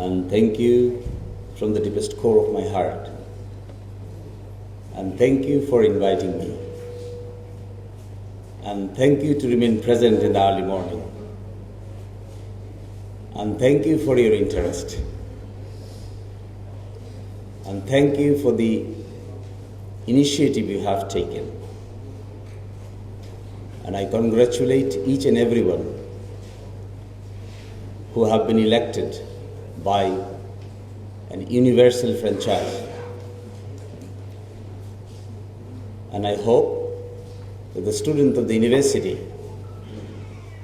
and thank you from the deepest core of my heart. And thank you for inviting me. And thank you to remain present in the early morning. And thank you for your interest. And thank you for the initiative you have taken. And I congratulate each and everyone who have been elected by an universal franchise. And I hope that the students of the university,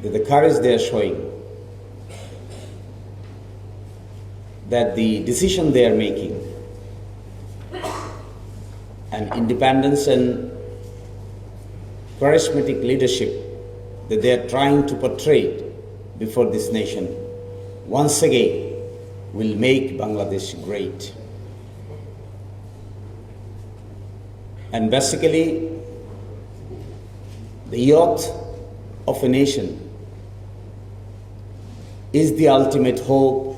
that the courage they are showing, that the decision they are making, and independence and charismatic leadership that they are trying to portray before this nation once again will make Bangladesh great. And basically, the youth of a nation is the ultimate hope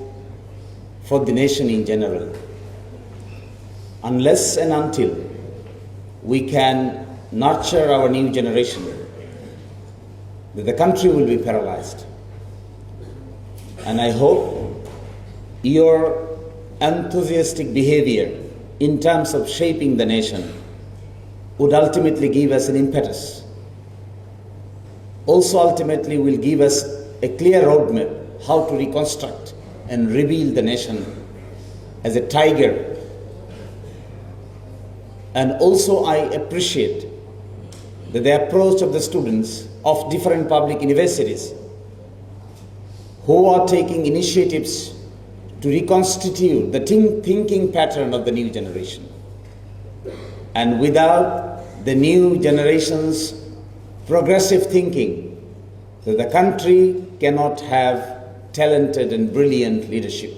for the nation in general. Unless and until we can nurture our new generation, the country will be paralyzed. And I hope your enthusiastic behavior in terms of shaping the nation would ultimately give us an impetus. Also, ultimately, will give us a clear roadmap how to reconstruct and rebuild the nation as a tiger. And also, I appreciate that the approach of the students of different public universities who are taking initiatives to reconstitute the think- thinking pattern of the new generation. And without the new generation's progressive thinking, that the country cannot have talented and brilliant leadership.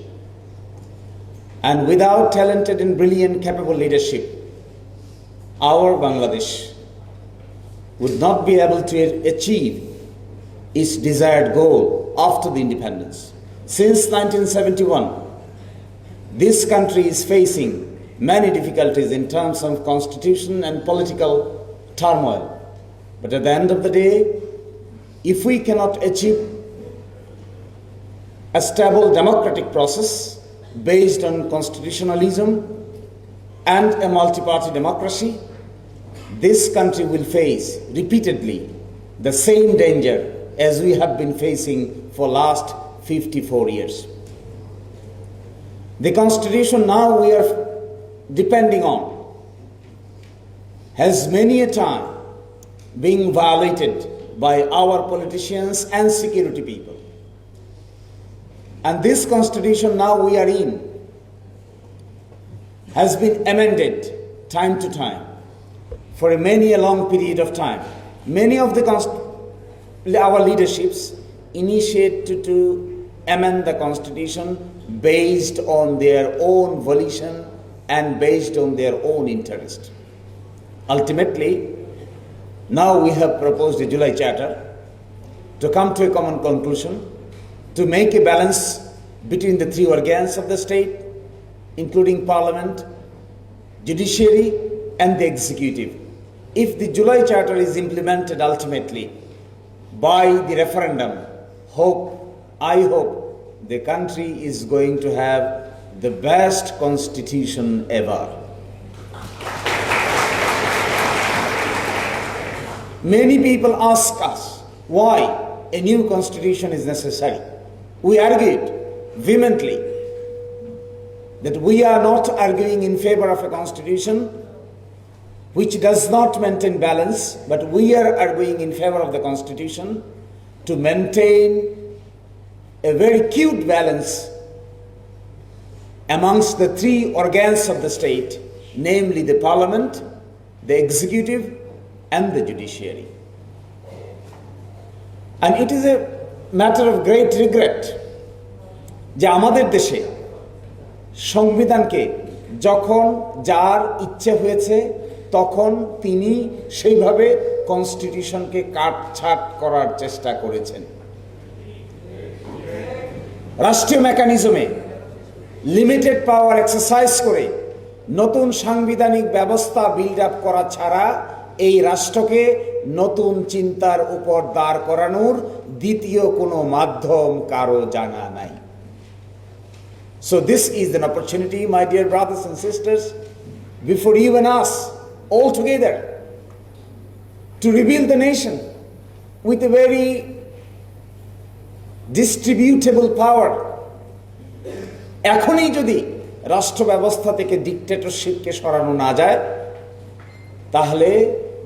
And without talented and brilliant, capable leadership, our Bangladesh would not be able to achieve its desired goal after the independence. Since 1971, this country is facing many difficulties in terms of constitution and political turmoil. But at the end of the day, if we cannot achieve a stable democratic process based on constitutionalism and a multi party democracy, this country will face repeatedly the same danger as we have been facing for last 54 years. The constitution now we are depending on has many a time been violated by our politicians and security people. And this constitution now we are in has been amended time to time for many a long period of time. Many of the our leaderships initiated to, to amend the constitution based on their own volition and based on their own interest. Ultimately, now we have proposed a July Charter to come to a common conclusion, to make a balance between the three organs of the state, including parliament, judiciary, and the executive. If the July Charter is implemented ultimately by the referendum, hope, I hope the country is going to have the best constitution ever. Many people ask us why a new constitution is necessary. We argued vehemently that we are not arguing in favor of a constitution which does not maintain balance, but we are arguing in favor of the constitution to maintain a very cute balance amongst the three organs of the state, namely the parliament, the executive, and the judiciary. And it is a matter of great regret যে আমাদের দেশে সংবিধানকে যখন যার ইচ্ছে হয়েছে তখন তিনি সেইভাবে কনস্টিটিউশনকে কাটছাট করার চেষ্টা করেছেন রাষ্ট্রীয় মেকানিজমে লিমিটেড পাওয়ার এক্সারসাইজ করে নতুন সাংবিধানিক ব্যবস্থা বিল্ড আপ করা ছাড়া এই রাষ্ট্রকে নতুন চিন্তার উপর দাঁড় করানোর দ্বিতীয় কোনো মাধ্যম কারও জানা নাই। So this is an opportunity my dear brothers and sisters before you an us all together to reveal the nation with a very distributable power এখনই যদি রাষ্ট্র ব্যবস্থা থেকে ডিকটেটরশিপকে সরানো না যায়, তাহলে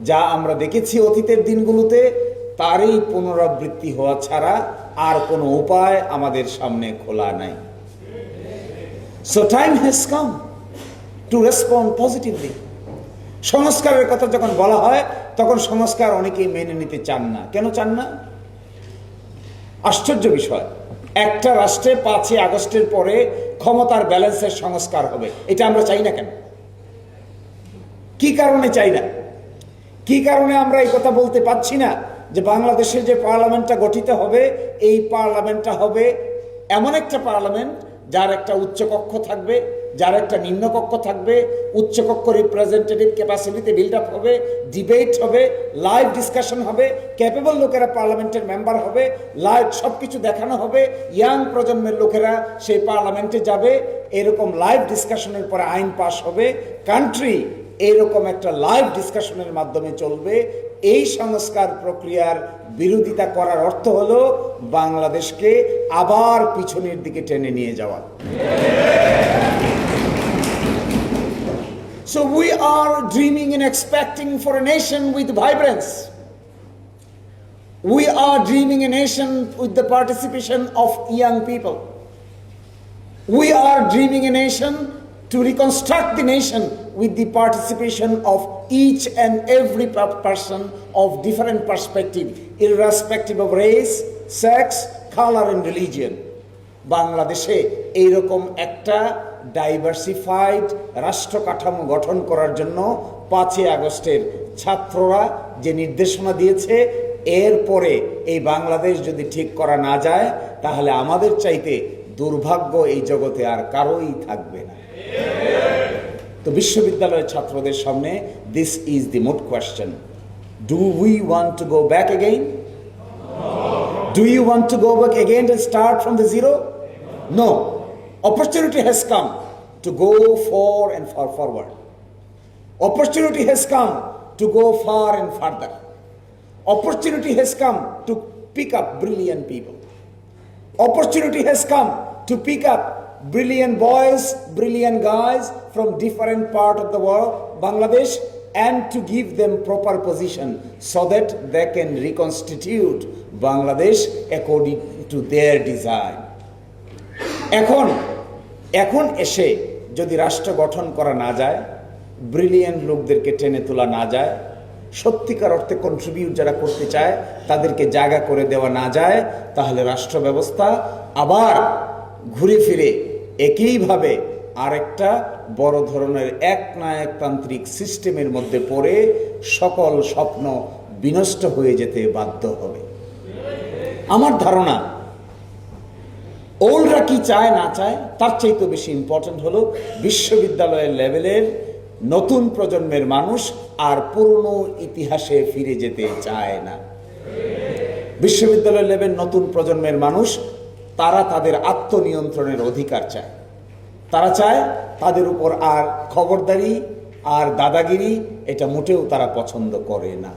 যা আমরা দেখেছি অতীতের দিনগুলোতে, তারই পুনরাবৃত্তি হওয়া ছাড়া আর কোনো উপায় আমাদের সামনে খোলা নাই। So time has come to respond positively সংস্কারের কথা যখন বলা হয়, তখন সংস্কার অনেকেই মেনে নিতে চান না। কেন চান না? আশ্চর্য বিষয়। একটা রাষ্ট্রে পাঁচই আগস্টের পরে ক্ষমতার ব্যালেন্সের সংস্কার হবে। এটা আমরা চাই না কেন? কি কারণে চাই না? কি কারণে আমরা এই কথা বলতে পাচ্ছি না যে বাংলাদেশের যে পার্লামেন্টটা গঠিত হবে, এই পার্লামেন্টটা হবে এমন একটা পার্লামেন্ট যার একটা উচ্চকক্ষ থাকবে যার একটা নিম্নকক্ষ থাকবে, উচ্চকক্ষ রিপ্রেজেন্টেটিভ ক্যাপাসিটিতে বিল্ড আপ হবে ডিবেট হবে লাইভ ডিসকাশন হবে ক্যাপেবল লোকেরা পার্লামেন্টের মেম্বার হবে লাইভ সব কিছু দেখানো হবে ইয়াং প্রজন্মের লোকেরা সেই পার্লামেন্টে যাবে, এরকম লাইভ ডিসকাশনের পরে আইন পাশ হবে কান্ট্রি এরকম একটা লাইভ ডিসকাশনের মাধ্যমে চলবে, এই সংস্কার প্রক্রিয়ার বিরোধিতা করার অর্থ হল বাংলাদেশকে আবার পিছনের দিকে টেনে নিয়ে যাওয়া। So we are dreaming and expecting for a nation with vibrance. We are dreaming a nation with the participation of young people. We are dreaming a nation to reconstruct the nation with the participation of each and every person of different perspective, irrespective of race, sex, color and religion. বাংলাদেশে এইরকম একটা diversified রাষ্ট্র কাঠামো গঠন করার জন্য পাঁচই আগস্টের ছাত্ররা যে নির্দেশনা দিয়েছে এরপরে এই বাংলাদেশ যদি ঠিক করা না যায়, তাহলে আমাদের চাইতে দুর্ভাগ্য এই জগতে আর কারোই থাকবে না। তো বিশ্ববিদ্যালয়ের ছাত্রদের সামনে this is the moot question do we want to go back again do you want to go back again and start from the zero? No. Opportunity has come to go for and far forward. Opportunity has come to go far and further. Opportunity has come to pick up brilliant people. Opportunity has come to pick up brilliant boys, brilliant guys from different part of the world, Bangladesh, and to give them proper position so that they can reconstitute Bangladesh according to their design. এখন এখন এসে যদি রাষ্ট্র গঠন করা না যায় brilliant লোকদেরকে টেনে তোলা না যায়, সত্যিকার অর্থে কন্ট্রিবিউট যারা করতে চায়, তাদেরকে জায়গা করে দেওয়া না যায়, তাহলে রাষ্ট্র ব্যবস্থা আবার ঘুরে ফিরে একইভাবে আরেকটা বড় ধরনের এক নায়কতান্ত্রিক সিস্টেমের মধ্যে পড়ে সকল স্বপ্ন বিনষ্ট হয়ে যেতে বাধ্য হবে। আমার ধারণা ওল্ডরা কি চায়, না চায়, তার চাইতে বেশি ইম্পর্টেন্ট হলো বিশ্ববিদ্যালয়ের লেভেলের নতুন প্রজন্মের মানুষ আর পুরনো ইতিহাসে ফিরে যেতে চায় না। বিশ্ববিদ্যালয় লেভেল নতুন প্রজন্মের মানুষ, তারা তাদের আত্মনিয়ন্ত্রণের অধিকার চায়। তারা চায় তাদের উপর আর খবরদারি আর দাদাগিরি, এটা মোটেও তারা পছন্দ করে না।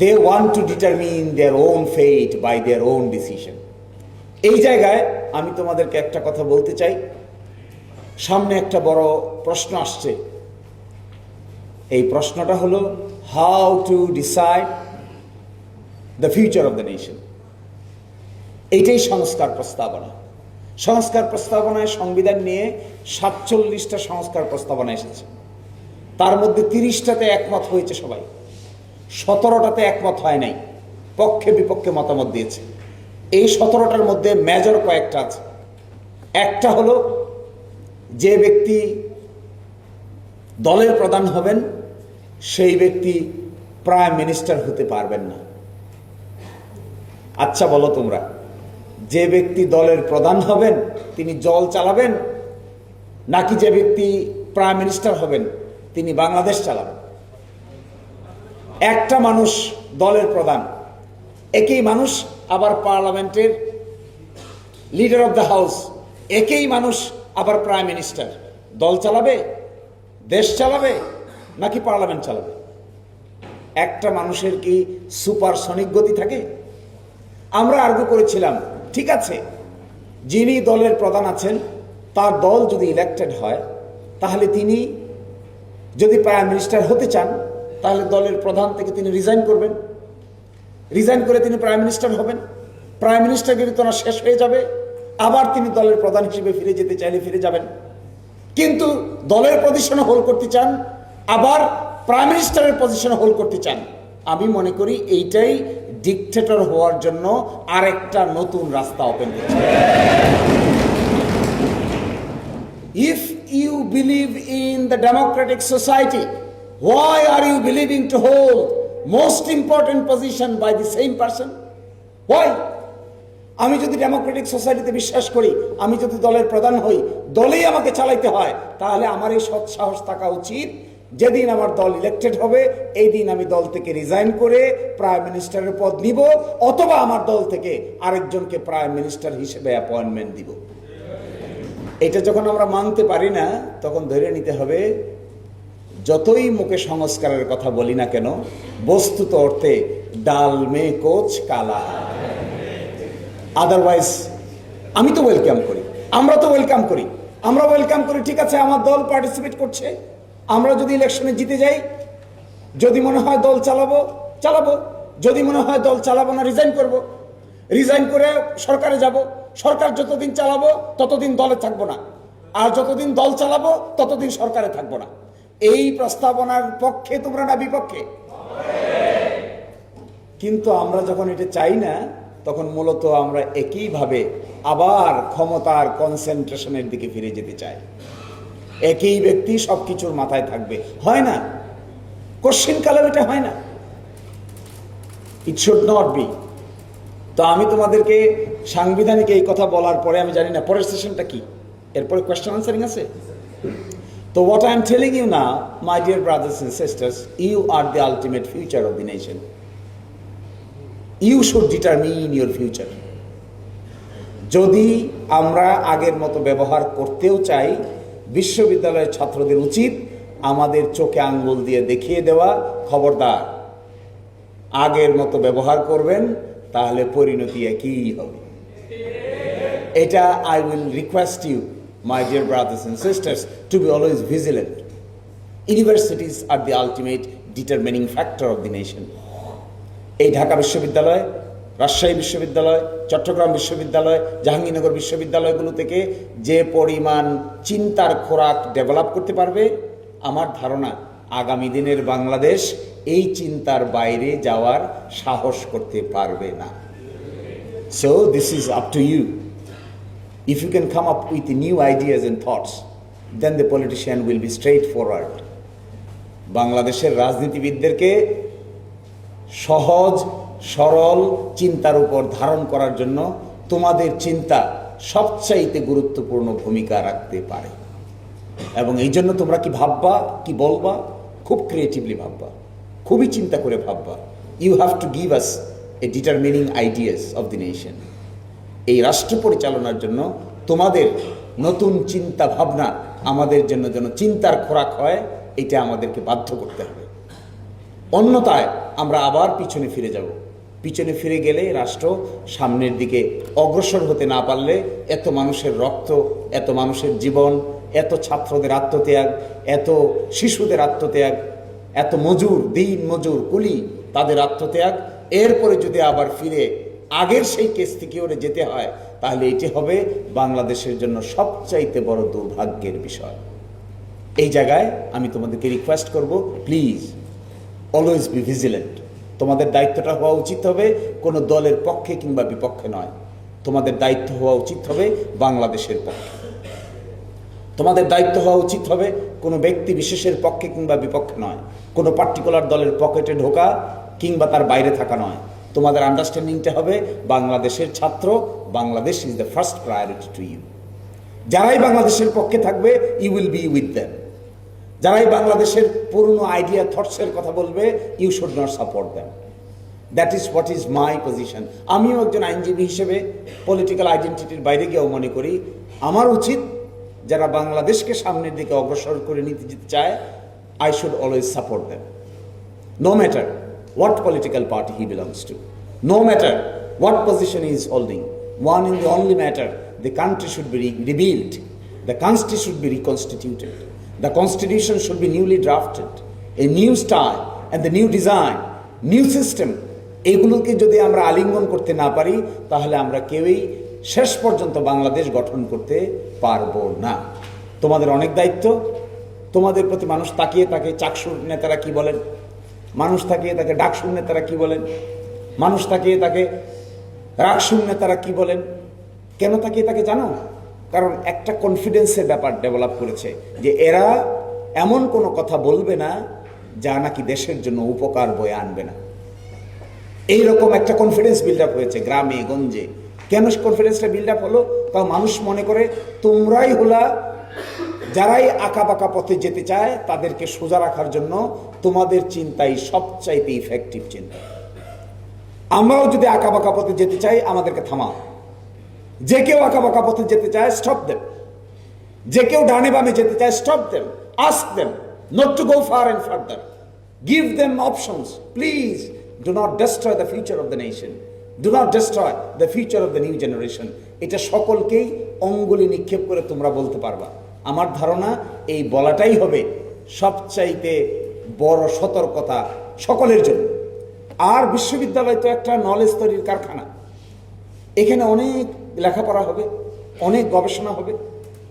They want to determine their own fate by their own decision এই জায়গায় আমি তোমাদেরকে একটা কথা বলতে চাই। সামনে একটা বড় প্রশ্ন আসছে। এই প্রশ্নটা হলো how to decide the future of the nation এইটাই সংস্কার প্রস্তাবনা। সংস্কার প্রস্তাবনায় সংবিধান নিয়ে সাতচল্লিশটা সংস্কার প্রস্তাবনা এসেছে। তার মধ্যে তিরিশটাতে একমত হয়েছে সবাই। সতেরোটাতে একমত হয় নাই। পক্ষে বিপক্ষে মতামত দিয়েছে। এই সতেরোটার মধ্যে মেজর কয়েকটা আছে। একটা হলো যে ব্যক্তি দলের প্রধান হবেন, সেই ব্যক্তি প্রাইম মিনিস্টার হতে পারবেন না। আচ্ছা বলো তোমরা, যে ব্যক্তি দলের প্রধান হবেন, তিনি জল চালাবেন, নাকি যে ব্যক্তি প্রাইম মিনিস্টার হবেন, তিনি বাংলাদেশ চালাবেন? একটা মানুষ দলের প্রধান, একই মানুষ আবার পার্লামেন্টের লিডার অফ দ্য হাউস, একেই মানুষ আবার প্রাইম মিনিস্টার। দল চালাবে? দেশ চালাবে? নাকি পার্লামেন্ট চালাবে? একটা মানুষের কি সুপার সুপারসনিক গতি থাকে? আমরা আর্গু করেছিলাম, ঠিক আছে, যিনি দলের প্রধান আছেন, তার দল যদি ইলেকটেড হয়, তাহলে তিনি যদি প্রাইম মিনিস্টার হতে চান, তাহলে দলের প্রধান থেকে তিনি রিজাইন করবেন। রিজাইন করে তিনি প্রাইম মিনিস্টার হবেন। প্রাইম মিনিস্টার তোনার শেষ হয়ে যাবে। আবার তিনি দলের প্রধান হিসেবে ফিরে যেতে চাইলে ফিরে যাবেন। কিন্তু দলের পজিশনে হোল্ড করতে চান, আবার প্রাইম মিনিস্টারের পজিশনে হোল্ড করতে চান। আমি মনে করি এইটাই ডিকটেটর হওয়ার জন্য আরেকটা নতুন রাস্তা ওপেন করছে। If you believe in the democratic society why are you believing to hold most important position by the same person? Why? আমি যদি ডেমোক্রেটিক সোসাইটিতে বিশ্বাস করি, আমি যদি দলের প্রধান হই, দলেই আমাকে চালাইতে হয়, তাহলে আমার এই সৎ সাহস থাকা উচিত যেদিন আমার দল ইলেক্টেড হবে, এই দিন আমি দল থেকে রিজাইন করে প্রাইম মিনিস্টারের পদ নিব, অথবা আমার দল থেকে আরেকজনকে প্রাইম মিনিস্টার হিসেবে অ্যাপয়েন্টমেন্ট দিব এটা যখন আমরা মানতে পারি না, তখন ধরে নিতে হবে যতই মুখে সংস্কারের কথা বলি না কেন, বস্তুত অর্থে ডাল মে কোচ কালা। আদারওয়াইজ আমি তো ওয়েলকাম করি, আমরা তো ওয়েলকাম করি। আমরা ওয়েলকাম করি, ঠিক আছে, আমার দল পার্টিসিপেট করছে। আমরা যদি ইলেকশনে জিতে যাই, যদি মনে হয় দল চালাবো চালাবো। যদি মনে হয় দল চালাবো না রিজাইন করব। রিজাইন করে সরকারে যাব। সরকার যতদিন চালাবো, ততদিন দলে থাকব না। আর যতদিন দল চালাবো, ততদিন সরকারে থাকব না। এই প্রস্তাবনার পক্ষে তোমরা না বিপক্ষে? কিন্তু আমরা যখন এটা চাই না, তখন মূলত আমরা একইভাবে আবার ক্ষমতার কনসেন্ট্রেশনের দিকে ফিরে যেতে চাই। একই ব্যক্তি সব কিছুর মাথায় থাকবে। হয় না? কোশ্চিন কালার এটা হয় না। ইট শুড নট বি তো আমি তোমাদেরকে সাংবিধানিক এই কথা বলার পরে, আমি জানি না, পরের সেশনটা কি? এরপরে কোয়েশ্চেন আনসারিং আছে? তো what I am telling you না my dear brothers and sisters you are the ultimate future of the nation you should determine your future যদি আমরা আগের মতো ব্যবহার করতেও চাই, বিশ্ববিদ্যালয়ের ছাত্রদের উচিত আমাদের চোখে আঙ্গুল দিয়ে দেখিয়ে দেওয়া খবরদার। আগের মতো ব্যবহার করবেন, তাহলে পরিণতি একই হবে। এটা I will request you my dear brothers and sisters to be always vigilant universities are the ultimate determining factor of the nation এই ঢাকা বিশ্ববিদ্যালয়, রাজশাহী বিশ্ববিদ্যালয়, চট্টগ্রাম বিশ্ববিদ্যালয়, জাহাঙ্গীরনগর বিশ্ববিদ্যালয়গুলো থেকে যে পরিমাণ চিন্তার খোরাক ডেভেলপ করতে পারবে, আমার ধারণা আগামী দিনের বাংলাদেশ এই চিন্তার বাইরে যাওয়ার সাহস করতে পারবে না। So this is up to you If you can come up with new ideas and thoughts, then the politician will be straightforward. বাংলাদেশের রাজনীতিবিদদেরকে সহজ সরল চিন্তার উপর ধারণ করার জন্য তোমাদের চিন্তা সবচাইতে গুরুত্বপূর্ণ ভূমিকা রাখতে পারে। এবং এই জন্য তোমরা কি ভাববা কি বলবা? খুব ক্রিয়েটিভলি ভাববা। খুবই চিন্তা করে ভাববা। You have to give us a determining ideas of the nation এই রাষ্ট্র পরিচালনার জন্য তোমাদের নতুন চিন্তা ভাবনা আমাদের জন্য যেন চিন্তার খোরাক হয়, এটা আমাদেরকে বাধ্য করতে হবে। অন্যথায় আমরা আবার পিছনে ফিরে যাব। পিছনে ফিরে গেলে রাষ্ট্র সামনের দিকে অগ্রসর হতে না পারলে এত মানুষের রক্ত, এত মানুষের জীবন, এত ছাত্রদের আত্মত্যাগ, এত শিশুদের আত্মত্যাগ, এত মজুর দিন মজুর কুলি, তাদের আত্মত্যাগ, এরপরে যদি আবার ফিরে আগের সেই কেস থেকে ওরে যেতে হয়, তাহলে এটি হবে বাংলাদেশের জন্য সবচাইতে বড় দুর্ভাগ্যের বিষয়। এই জায়গায় আমি তোমাদেরকে রিকোয়েস্ট করব প্লিজ অলওয়েজ বি ভিজিলেন্ট তোমাদের দায়িত্বটা হওয়া উচিত হবে কোনো দলের পক্ষে কিংবা বিপক্ষে নয়। তোমাদের দায়িত্ব হওয়া উচিত হবে বাংলাদেশের পক্ষে। তোমাদের দায়িত্ব হওয়া উচিত হবে কোনো ব্যক্তি বিশেষের পক্ষে কিংবা বিপক্ষে নয়। কোনো পার্টিকুলার দলের পকেটে ঢোকা কিংবা তার বাইরে থাকা নয়। তোমাদের আন্ডারস্ট্যান্ডিংটা হবে, বাংলাদেশের ছাত্র, Bangladesh is the first priority to you যারাই বাংলাদেশের পক্ষে থাকবে you will be with them যারাই বাংলাদেশের পুরনো আইডিয়া থটসের কথা বলবে you should not support them that is what is my position আমিও একজন আইনজীবী হিসেবে পলিটিক্যাল আইডেন্টিটির বাইরে গিয়েও মনে করি, আমার উচিত যারা বাংলাদেশকে সামনের দিকে অগ্রসর করে নিতে যেতে চায় I should always support them no matter. What political party he belongs to, no matter what position he is holding, one in the only matter, the country should be re- rebuilt, the country should be reconstituted, the constitution should be newly drafted, a new style and the new design, new system. এগুলোকে যদি আমরা আলিঙ্গন করতে না পারি তাহলে আমরা কেউই শেষ পর্যন্ত বাংলাদেশ গঠন করতে পারব না তোমাদের অনেক দায়িত্ব তোমাদের প্রতি মানুষ তাকিয়ে তাকে চাকসুর নেতারা কি বলেন মানুষ তাকিয়ে তাকে ডাকসুর তারা কি বলেন? মানুষ তাকিয়ে তাকে রাগসুর তারা কি বলেন? কেন তাকিয়ে তাকে জানো? কারণ একটা কনফিডেন্সের ব্যাপার ডেভেলপ করেছে যে এরা এমন কোনো কথা বলবে না যা নাকি দেশের জন্য উপকার বয়ে আনবে না। এইরকম একটা কনফিডেন্স বিল্ড আপ হয়েছে গ্রামে, গঞ্জে। কেন কনফিডেন্সটা বিল্ড আপ হলো? তাও মানুষ মনে করে তোমরাই হলা যারাই আঁকা বাঁকা পথে যেতে চায়, তাদেরকে সোজা রাখার জন্য তোমাদের চিন্তাই সবচাইতে ইফেক্টিভ চিন্তা। আমরাও যদি আঁকা বাঁকা পথে যেতে চাই, আমাদেরকে থামাও। যে কেউ আঁকা বাঁকা পথে যেতে চায় স্টপ দেম যে কেউ ডানে বামে যেতে চায় stop them ask them not to go far and further give them options please do not destroy the future of the nation do not destroy the future of the new generation এটা সকলকেই অঙ্গুলি নিক্ষেপ করে তোমরা বলতে পারবা। আমার ধারণা এই বলাটাই হবে সবচাইতে বড় সতর্কতা সকলের জন্য। আর বিশ্ববিদ্যালয় তো একটা নলেজ তৈরির কারখানা। এখানে অনেক লেখাপড়া হবে, অনেক গবেষণা হবে,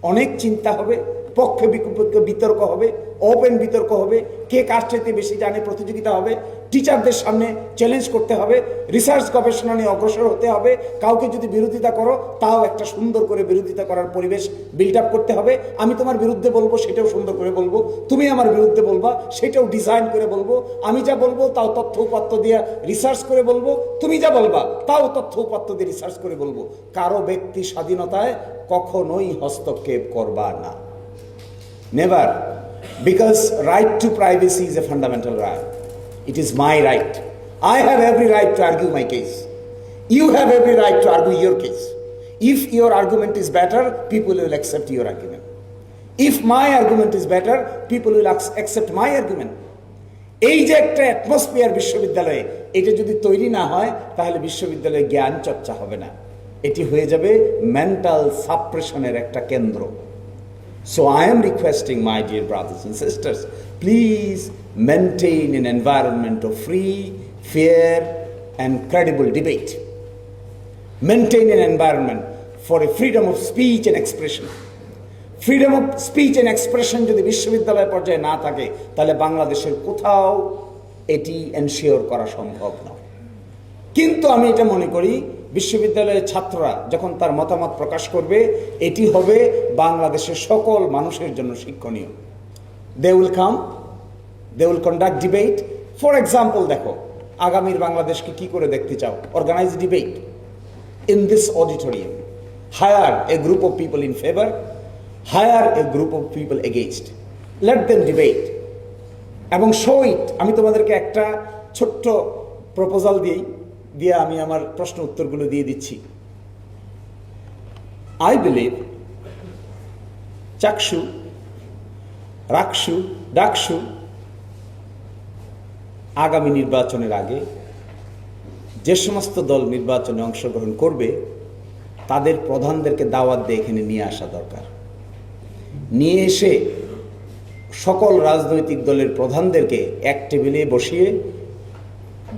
অনেক চিন্তা হবে পক্ষে বিপক্ষে বিতর্ক হবে ওপেন বিতর্ক হবে, কে কার চাইতে বেশি জানে প্রতিযোগিতা হবে টিচারদের সামনে চ্যালেঞ্জ করতে হবে রিসার্চ গবেষণা নিয়ে অগ্রসর হতে হবে, কাউকে যদি বিরোধিতা করো, তাও একটা সুন্দর করে বিরোধিতা করার পরিবেশ বিল্ড আপ করতে হবে, আমি তোমার বিরুদ্ধে বলব সেটাও সুন্দর করে বলব, তুমি আমার বিরুদ্ধে বলবা সেটাও ডিজাইন করে বলব, আমি যা বলব তাও তথ্য উপাত্ত দিয়ে রিসার্চ করে বলব, তুমি যা বলবা তাও তথ্য উপাত্ত দিয়ে রিসার্চ করে বলব, কারও ব্যক্তি স্বাধীনতায় কখনোই হস্তক্ষেপ করবা না। Never because right to privacy is a fundamental right it is my right I have every right to argue my case you have every right to argue your case if your argument is better people will accept your argument if my argument is better people will accept my argument এই যে একটা atmosphere বিশ্ববিদ্যালয়ে, এটা যদি তৈরি না হয়, তাহলে বিশ্ববিদ্যালয়ে জ্ঞান চর্চা হবে না। এটি হয়ে যাবে মেন্টাল সাপ্রেশনের একটা কেন্দ্র। So I am requesting my dear brothers and sisters please maintain an environment of free fair and credible debate maintain an environment for a freedom of speech and expression. Freedom of speech and expression যদি বিশ্ববিদ্যালয় পর্যায়ে না থাকে, তাহলে বাংলাদেশের কোথাও এটি ensure করা সম্ভব নয় কিন্তু আমি এটা মনে করি বিশ্ববিদ্যালয়ের ছাত্ররা যখন তার মতামত প্রকাশ করবে, এটি হবে বাংলাদেশের সকল মানুষের জন্য শিক্ষণীয়। They will come they will conduct debate for example দেখো, আগামীর বাংলাদেশকে কি করে দেখতে চাও? Organise debate in this auditorium. Hire a group of people in favour hire a group of people against. Let them debate এবং শো ইট আমি তোমাদেরকে একটা ছোট্ট প্রপোজাল দিই। দিয়ে আমি আমার প্রশ্ন উত্তরগুলো দিয়ে দিচ্ছি। আই বিলিভ চাকসু রাকসু ডাকসু আগামী নির্বাচনের আগে যে সমস্ত দল নির্বাচনে অংশগ্রহণ করবে, তাদের প্রধানদেরকে দাওয়াত দিয়ে এখানে নিয়ে আসা দরকার। নিয়ে এসে সকল রাজনৈতিক দলের প্রধানদেরকে এক টেবিলে বসিয়ে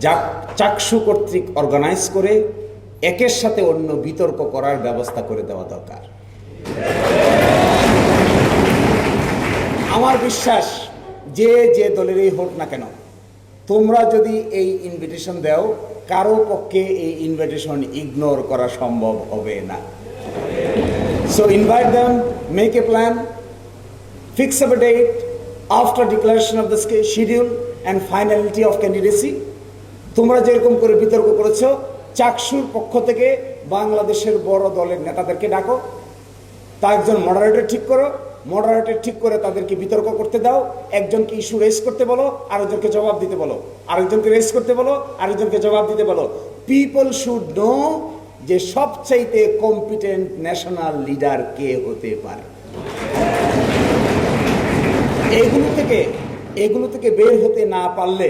যাক চাকসু কর্তৃক অর্গানাইজ করে একের সাথে অন্য বিতর্ক করার ব্যবস্থা করে দেওয়া দরকার। আমার বিশ্বাস যে যে দলেরই হোক না কেন, তোমরা যদি এই ইনভিটেশন দাও, কারও পক্ষে এই ইনভিটেশন ইগনোর করা সম্ভব হবে না। So invite them make a plan fix up date after declaration of the schedule and finality of candidacy তোমরা যেরকম করে বিতর্ক করেছ, চাকসুর পক্ষ থেকে বাংলাদেশের বড় দলের নেতাদেরকে ডাকো। তা একজন মডারেটর ঠিক করো মডারেটর ঠিক করে তাদেরকে বিতর্ক করতে দাও, একজনকে ইস্যু রেস করতে বলো, আরেকজনকে জবাব দিতে বলো। আরেকজনকে রেস করতে বলো, আরেকজনকে জবাব দিতে বলো। পিপল শুড নো যে সবচাইতে কম্পিটেন্ট ন্যাশনাল লিডার কে হতে পারে। এগুলো থেকে এগুলো থেকে বের হতে না পারলে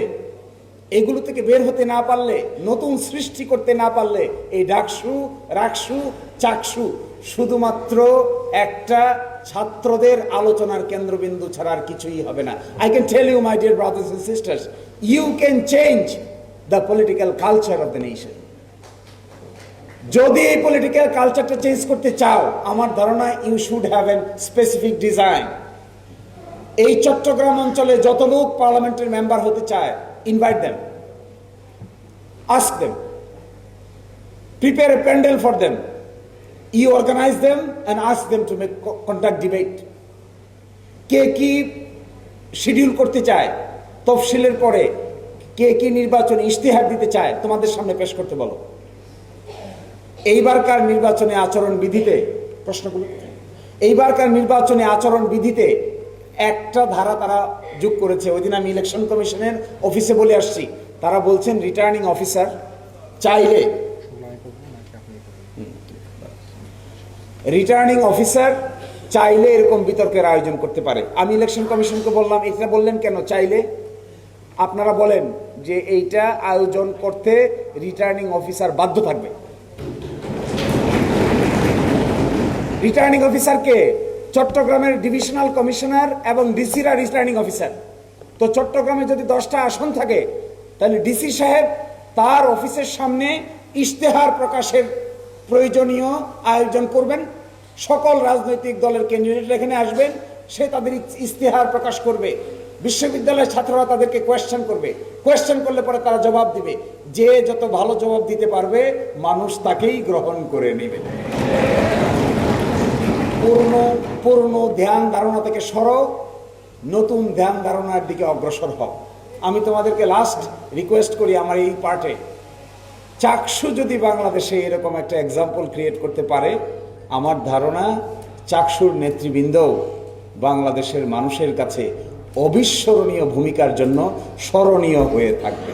এগুলো থেকে বের হতে না পারলে, নতুন সৃষ্টি করতে না পারলে, এই ডাকসু রাকসু চাকসু শুধুমাত্র একটা ছাত্রদের আলোচনার কেন্দ্রবিন্দু ছাড়া আর কিছুই হবে না। I can tell you my dear brothers and sisters you can change the political culture of the nation যদি এই পলিটিক্যাল কালচারটা চেঞ্জ করতে চাও, আমার ধারণা you should have an specific design এই চট্টগ্রাম অঞ্চলে যত লোক পার্লামেন্টের মেম্বার হতে চায় invite them ask them prepare a pandal for them you organise them and ask them to make conduct debate কে কি শিডিউল করতে চায়? তফসিলের পরে কে কি নির্বাচনে ইশতেহার দিতে চায়? তোমাদের সামনে পেশ করতে বলো। এইবারকার নির্বাচনে আচরণ বিধিতে প্রশ্নগুলো। এইবারকার নির্বাচনে আচরণ বিধিতে একটা ধারা তারা যোগ করেছে। ওই দিন আমি ইলেকশন কমিশনের অফিসে বলে আসছি। তারা বলছেন রিটার্নিং অফিসার চাইলে রিটার্নিং অফিসার চাইলে এরকম বিতর্কের আয়োজন করতে পারে। আমি ইলেকশন কমিশনকে বললাম, এটা বললেন কেন? চাইলে? আপনারা বলেন যে, এইটা আয়োজন করতে রিটার্নিং অফিসার বাধ্য থাকবে। রিটার্নিং অফিসারকে চট্টগ্রামের ডিভিশনাল কমিশনার এবং ডিসিরা রিটার্নিং অফিসার। তো চট্টগ্রামে যদি দশটা আসন থাকে, তাহলে ডিসি সাহেব তার অফিসের সামনে ইশতেহার প্রকাশের প্রয়োজনীয় আয়োজন করবেন। সকল রাজনৈতিক দলের ক্যান্ডিডেট এখানে আসবেন, সে তাদের ইশতেহার প্রকাশ করবে। বিশ্ববিদ্যালয়ের ছাত্ররা তাদেরকে কোয়েশ্চেন করবে। কোয়েশ্চেন করলে পরে তারা জবাব দিবে। যে যত ভালো জবাব দিতে পারবে, মানুষ তাকেই গ্রহণ করে নেবে। পূর্ণ পূর্ণ ধ্যান ধারণা থেকে সরো, নতুন ধ্যান ধারণার দিকে অগ্রসর হও। আমি তোমাদেরকে লাস্ট রিকোয়েস্ট করি আমার এই পার্টে। চাকসু যদি বাংলাদেশে এরকম একটা এক্সাম্পল ক্রিয়েট করতে পারে, আমার ধারণা চাকসুর নেতৃবৃন্দ বাংলাদেশের মানুষের কাছে অবিস্মরণীয় ভূমিকার জন্য স্মরণীয় হয়ে থাকবে।